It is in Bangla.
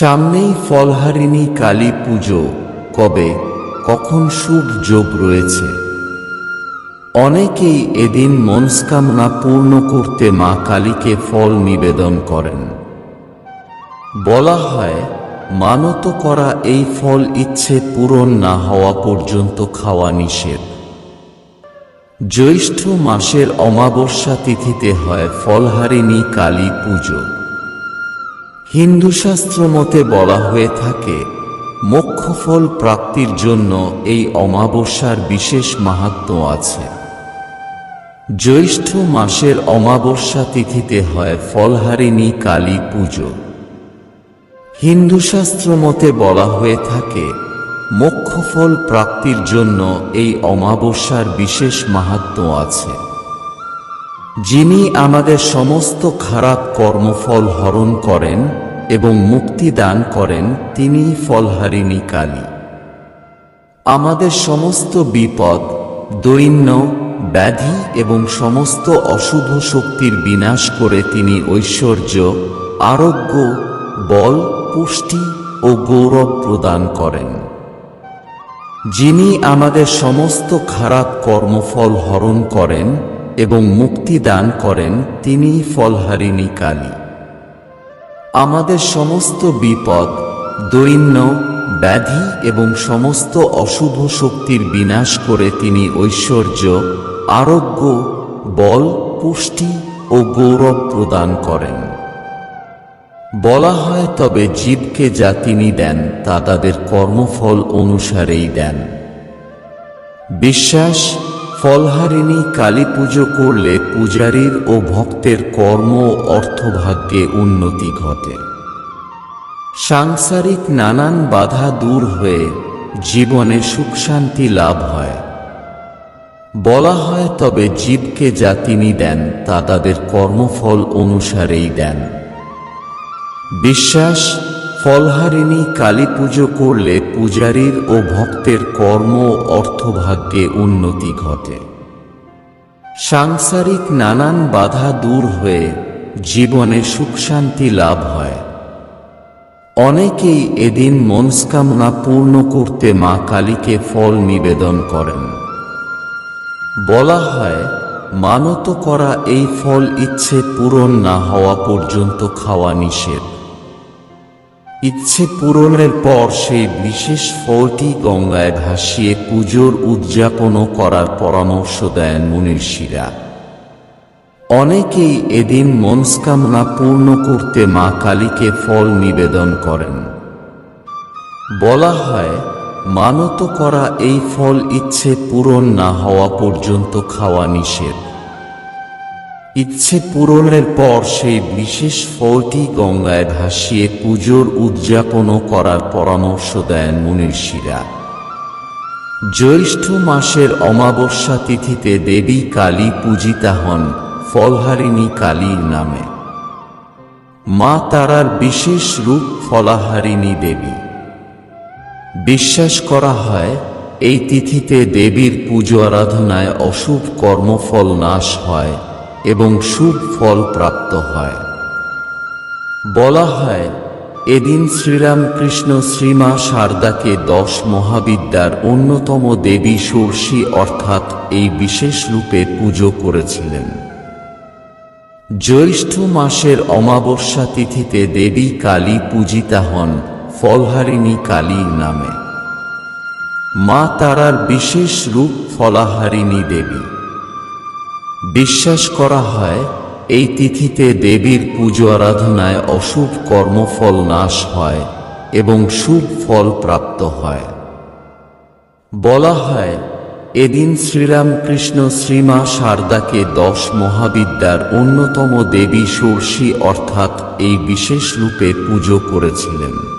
সামনেই ফলহারিণী কালী পুজো। কবে? কখন শুভ যোগ রয়েছে? অনেকেই এদিন মনস্কামনা পূর্ণ করতে মা কালীকে ফল নিবেদন করেন। বলা হয়, মানত করা এই ফল ইচ্ছে পূরণ না হওয়া পর্যন্ত খাওয়া নিষেধ। জ্যৈষ্ঠ মাসের অমাবস্যা তিথিতে হয় ফলহারিণী কালী পুজো। হিন্দু শাস্ত্র মতে বলা হয়ে থাকে মোক্ষ ফল প্রাপ্তির জন্য এই অমাবস্যার বিশেষ মাহাত্ম্য আছে। জ্যৈষ্ঠ মাসের অমাবস্যা তিথিতে হয় ফলহারিণী কালী পুজো। হিন্দু শাস্ত্র মতে বলা হয়ে থাকে মোক্ষ ফল প্রাপ্তির জন্য এই অমাবস্যার বিশেষ মাহাত্ম্য আছে। যিনি আমাদের সমস্ত খারাপ কর্মফল হরণ করেন এবং মুক্তি দান করেন তিনি ফলহারিণী কালী। আমাদের সমস্ত বিপদ, দৈন্য, ব্যাধি এবং সমস্ত অশুভ শক্তির বিনাশ করে তিনি ঐশ্বর্য, আরোগ্য, বল, পুষ্টি ও গৌরব প্রদান করেন। যিনি আমাদের সমস্ত খারাপ কর্মফল হরণ করেন এবং মুক্তি দান করেন, তিনি ফলহারিণী কালী। আমাদের সমস্ত বিপদ, দৈন্য, ব্যাধি এবং সমস্ত অশুভ শক্তির বিনাশ করে তিনি ঐশ্বর্য, আরোগ্য, বল, পুষ্টি ও গৌরব প্রদান করেন। বলা হয়, তবে জীবকে যা তিনি দেন, তা তাদের কর্মফল অনুসারেই দেন। বিশ্বাস ফলহারিণী কালী পুজো করলে পূজারীর ও ভক্তের কর্ম অর্থভাগ্যে উন্নতি ঘটে। সাংসারিক নানান বাধা দূর হয়ে জীবনে সুখ শান্তি লাভ হয়। বলা হয়, তবে জীবকে যা তিনি দেন, তা তাদের কর্মফল অনুসারেই দেন। বিশ্বাস ফলহারিণী কালী পুজো করলে পূজারীর ও ভক্তের কর্ম অর্থভাগ্যে উন্নতি ঘটে। সাংসারিক নানান বাধা দূর হয়ে জীবনে সুখ শান্তি লাভ হয়। অনেকেই এদিন মনস্কামনা পূর্ণ করতে মা কালীকে ফল নিবেদন করেন। বলা হয়, মানত করা এই ফল ইচ্ছে পূরণ না হওয়া পর্যন্ত খাওয়া নিষেধ। ইচ্ছে পূরণের পর সেই বিশেষ ফলটি গঙ্গায় ভাসিয়ে পুজোর উদযাপনও করার পরামর্শ দেন মুনির্ষিরা। অনেকেই এদিন মনস্কামনা পূর্ণ করতে মা কালীকে ফল নিবেদন করেন। বলা হয়, মানত করা এই ফল ইচ্ছে পূরণ না হওয়া পর্যন্ত খাওয়া নিষেধ। ইচ্ছে পূরণের পর সেই বিশেষ ফলটি গঙ্গায় ভাসিয়ে পুজোর উদযাপনও করার পরামর্শ দেন মুনির্ষিরা। জ্যৈষ্ঠ মাসের অমাবস্যা তিথিতে দেবী কালী পূজিতা হন ফলহারিণী কালীর নামে। মা তারার বিশেষ রূপ ফলাহারিণী দেবী। বিশ্বাস করা হয়, এই তিথিতে দেবীর পুজো আরাধনায় অশুভ কর্মফল নাশ হয়। এবং শুভ ফল প্রাপ্ত হয়। বলা হয়, এদিন শ্রীরামকৃষ্ণ শ্রীমা সারদাকে দশ মহাবিদ্যার অন্যতম দেবী ষোড়শী অর্থাৎ এই বিশেষ রূপে পুজো করেছিলেন। জ্যৈষ্ঠ মাসের অমাবস্যা তিথিতে দেবী কালী পূজিতা হন ফলহারিণী কালী নামে। মা তারার বিশেষ রূপ ফলাহারিণী দেবী। বিশ্বাস করা হয়, এই তিথিতে দেবীর পুজো আরাধনায় অশুভ কর্মফল নাশ হয় এবং শুভ ফল প্রাপ্ত হয়। বলা হয়, এদিন শ্রীরামকৃষ্ণ শ্রীমা সারদাকে দশ মহাবিদ্যার অন্যতম দেবী ষোড়শী অর্থাৎ এই বিশেষ রূপে পুজো করেছিলেন।